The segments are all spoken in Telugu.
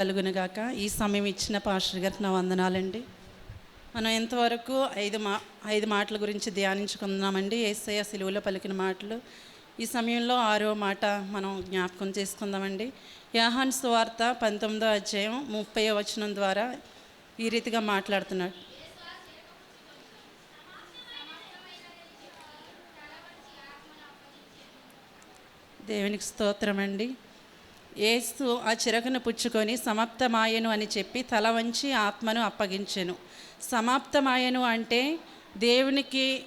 కలుగునుగాక. ఈ సమయం ఇచ్చిన పాస్టర్ గారికి నా వందనాలండి. మనం ఎంతవరకు ఐదు మా ఐదు మాటల గురించి ధ్యానించుకుందామండి. ఏసయ్య సిలువలో పలికిన మాటలు. ఈ సమయంలో ఆరో మాట మనం జ్ఞాపకం చేసుకుందామండి. యాహాన్ సువార్త పంతొమ్మిదో అధ్యాయం ముప్పై వచనం ద్వారా ఈ రీతిగా మాట్లాడుతున్నాడు. దేవునికి స్తోత్రం అండి ఏసు ఆ చిరకను పుచ్చుకొని సమాప్తమాయను అని చెప్పి తల వంచి ఆత్మను అప్పగించెను. సమాప్తమాయను అంటే దేవునికి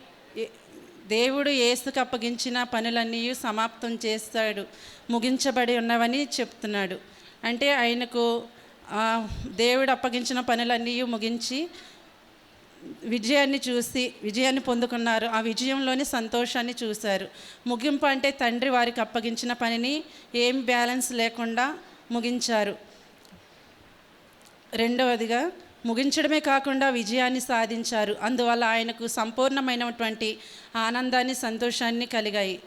దేవుడు ఏసుకు అప్పగించిన పనులన్నీ సమాప్తం చేస్తాడు ముగించబడి ఉన్నవని చెప్తున్నాడు. అంటే ఆయనకు దేవుడు అప్పగించిన పనులన్నీ ముగించి విజయాన్ని చూసి విజయాన్ని పొందుకున్నారు. ఆ విజయంలోని సంతోషాన్ని చూశారు. ముగింపు అంటే తండ్రి వారికి అప్పగించిన పనిని ఏం బ్యాలెన్స్ లేకుండా ముగించారు. రెండవదిగా ముగించడమే కాకుండా విజయాన్ని సాధించారు. అందువల్ల ఆయనకు సంపూర్ణమైనటువంటి ఆనందాన్ని సంతోషాన్ని కలిగాయి.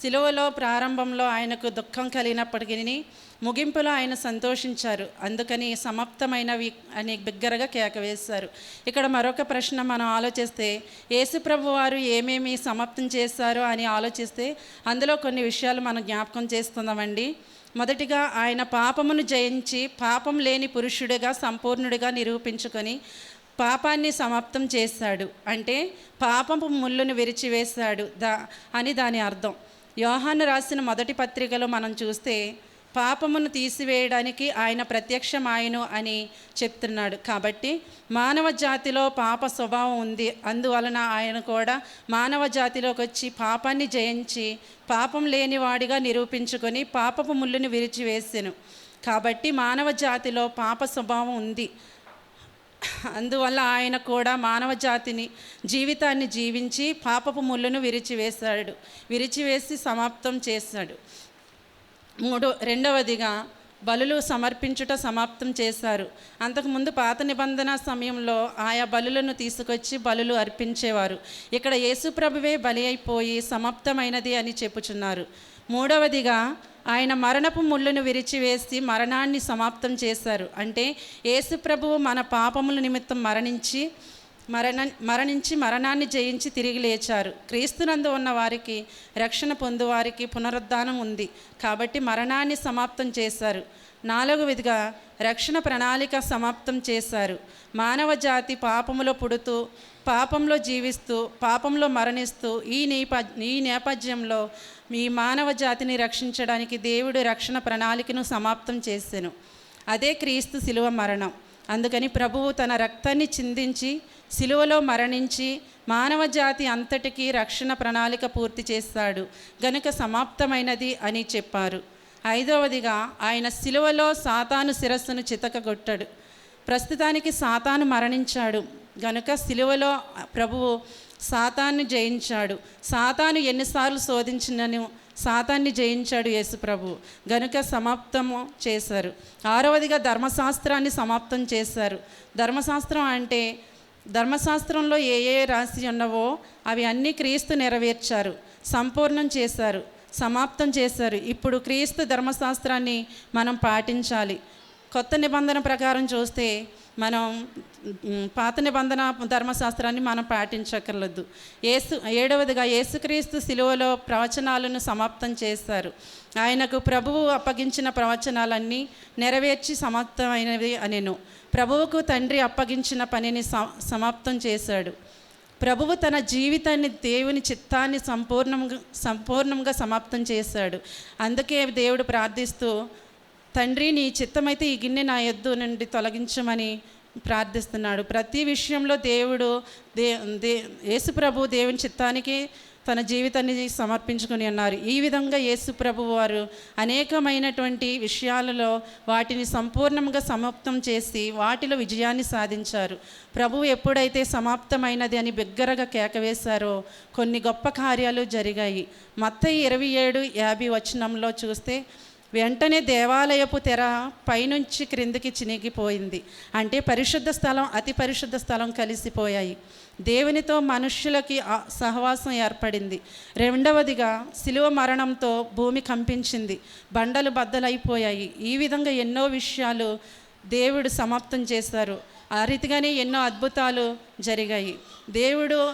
సిలువలో ప్రారంభంలో ఆయనకు దుఃఖం కలిగినప్పటికీ ముగింపులో ఆయన సంతోషించారు. అందుకని సమాప్తమైనవి అని బిగ్గరగా కేక వేశారు. ఇక్కడ మరొక ప్రశ్న మనం ఆలోచిస్తే యేసుప్రభు వారు ఏమేమి సమాప్తం చేశారో అని ఆలోచిస్తే అందులో కొన్ని విషయాలు మనం జ్ఞాపకం చేస్తున్నామండి. మొదటిగా ఆయన పాపమును జయించి పాపం లేని పురుషుడిగా సంపూర్ణుడిగా నిరూపించుకొని పాపాన్ని సమాప్తం చేశాడు. అంటే పాపపు ముళ్ళును విరిచివేశాడు దా అని దాని అర్థం. యోహాను రాసిన మొదటి పత్రికలో మనం చూస్తే పాపమును తీసివేయడానికి ఆయన ప్రత్యక్షమాయను అని చెప్తున్నాడు. కాబట్టి మానవ జాతిలో పాప స్వభావం ఉంది. అందువలన ఆయన కూడా మానవ జాతిలోకి వచ్చి పాపాన్ని జయించి పాపం లేనివాడిగా నిరూపించుకొని పాపపు ముళ్ళుని విరిచివేసాను. కాబట్టి మానవ జాతిలో పాప స్వభావం ఉంది. అందువల్ల ఆయన కూడా మానవ జాతిని జీవితాన్ని జీవించి పాపపు ముళ్ళను విరిచివేశాడు. విరిచివేసి సమాప్తం చేశాడు. మూడో రెండవదిగా బలులు సమర్పించుట సమాప్తం చేశారు. అంతకుముందు పాత నిబంధన సమయంలో ఆయా బలులను తీసుకొచ్చి బలులు అర్పించేవారు. ఇక్కడ యేసుప్రభువే బలి అయిపోయి సమాప్తమైనది అని చెప్పుచున్నారు. మూడవదిగా ఆయన మరణపు ముళ్ళును విరిచివేసి మరణాన్ని సమాప్తం చేశారు. అంటే యేసుప్రభువు మన పాపముల నిమిత్తం మరణించి మరణ మరణించి మరణాన్ని జయించి తిరిగి లేచారు. క్రీస్తునందు ఉన్న వారికి రక్షణ పొందువారికి పునరుద్ధానం ఉంది. కాబట్టి మరణాన్ని సమాప్తం చేశారు. నాలుగు విధిగా రక్షణ ప్రణాళిక సమాప్తం చేశారు. మానవ జాతి పాపములో పుడుతూ పాపంలో జీవిస్తూ పాపంలో మరణిస్తూ ఈ నేప ఈ నేపథ్యంలో మీ మానవ జాతిని రక్షించడానికి దేవుడు రక్షణ ప్రణాళికను సమాప్తం చేశాను. అదే క్రీస్తు శిలువ మరణం. అందుకని ప్రభువు తన రక్తాన్ని చిందించి శిలువలో మరణించి మానవ జాతి అంతటికీ రక్షణ ప్రణాళిక పూర్తి చేస్తాడు. గనుక సమాప్తమైనది అని చెప్పారు. ఐదవదిగా ఆయన శిలువలో సాతాను శిరస్సును చితకగొట్టాడు. ప్రస్తుతానికి సాతాను మరణించాడు. గనుక శిలువలో ప్రభువు సాతాన్ని జయించాడు. సాతాను ఎన్నిసార్లు శోధించినను సాతాన్ని జయించాడు యేసుప్రభు గనుక సమాప్తము చేశారు. ఆరవదిగా ధర్మశాస్త్రాన్ని సమాప్తం చేశారు. ధర్మశాస్త్రం అంటే ధర్మశాస్త్రంలో ఏ ఏ రాసి ఉన్నవో అవి అన్నీ క్రీస్తు నెరవేర్చారు. సంపూర్ణం చేశారు. సమాప్తం చేశారు. ఇప్పుడు క్రీస్తు ధర్మశాస్త్రాన్ని మనం పాటించాలి. కొత్త నిబంధన ప్రకారం చూస్తే మనం పాత నిబంధన ధర్మశాస్త్రాన్ని మనం పాటించక్కర్లేదు. ఏసు ఏడవదిగా యేసుక్రీస్తు శిలువలో ప్రవచనాలను సమాప్తం చేశారు ఆయనకు ప్రభువు అప్పగించిన ప్రవచనాలన్నీ నెరవేర్చి సమాప్తమైనవి అనేను. ప్రభువుకు తండ్రి అప్పగించిన పనిని స- సమాప్తం చేశాడు. ప్రభువు తన జీవితాన్ని దేవుని చిత్తాన్ని సంపూర్ణంగా సంపూర్ణంగా సమాప్తం చేశాడు. అందుకే దేవుడు ప్రార్థిస్తూ తండ్రి నీ చిత్తమైతే ఈ గిన్నె నా ఎద్దు నుండి తొలగించమని ప్రార్థిస్తున్నాడు. ప్రతి విషయంలో దేవుడు దే దే యేసుప్రభు దేవుని చిత్తానికి తన జీవితాన్ని సమర్పించుకుని ఉన్నారు. ఈ విధంగా యేసుప్రభు వారు అనేకమైనటువంటి విషయాలలో వాటిని సంపూర్ణంగా సమాప్తం చేసి వాటిలో విజయాన్ని సాధించారు. ప్రభువు ఎప్పుడైతే సమాప్తమైనది అని బిగ్గరగా కేకవేశారో కొన్ని గొప్ప కార్యాలు జరిగాయి. మత్త ఇరవై ఏడు యాభై వచనంలో చూస్తే వెంటనే దేవాలయపు తెర పైనుంచి క్రిందికి చినిగిపోయింది. అంటే పరిశుద్ధ స్థలం అతి పరిశుద్ధ స్థలం కలిసిపోయాయి. దేవునితో మనుష్యులకి సహవాసం ఏర్పడింది. రెండవదిగా శిలువ మరణంతో భూమి కంపించింది. బండలు బద్దలైపోయాయి. ఈ విధంగా ఎన్నో విషయాలు దేవుడు సమాప్తం చేశారు. ఆ రీతిగానే ఎన్నో అద్భుతాలు జరిగాయి. దేవుడు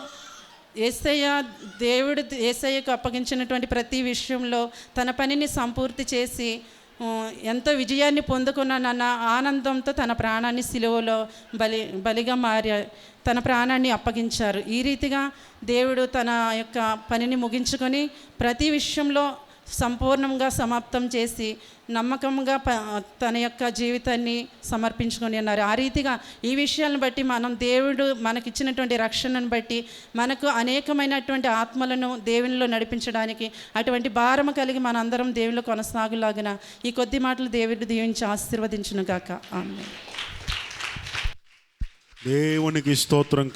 ఏసయ్య దేవుడు ఏసయ్యకు అప్పగించినటువంటి ప్రతి విషయంలో తన పనిని సంపూర్తి చేసి ఎంతో విజయాన్ని పొందుకున్నానన్న ఆనందంతో తన ప్రాణాన్ని సిలువలో బలి బలిగా మారి తన ప్రాణాన్ని అప్పగించారు. ఈ రీతిగా దేవుడు తన యొక్క పనిని ముగించుకొని ప్రతి విషయంలో సంపూర్ణంగా సమాప్తం చేసి నమ్మకంగా ప తన యొక్క జీవితాన్ని సమర్పించుకొని ఉన్నారు. ఆ రీతిగా ఈ విషయాలను బట్టి మనం దేవుడు మనకిచ్చినటువంటి రక్షణను బట్టి మనకు అనేకమైనటువంటి ఆత్మలను దేవునిలో నడిపించడానికి అటువంటి భారము కలిగి మనందరం దేవునిలో కొనసాగులాగిన ఈ కొద్ది మాటలు దేవుడు దీవించి ఆశీర్వదించును గాక. ఆమె దేవునికి స్తోత్రం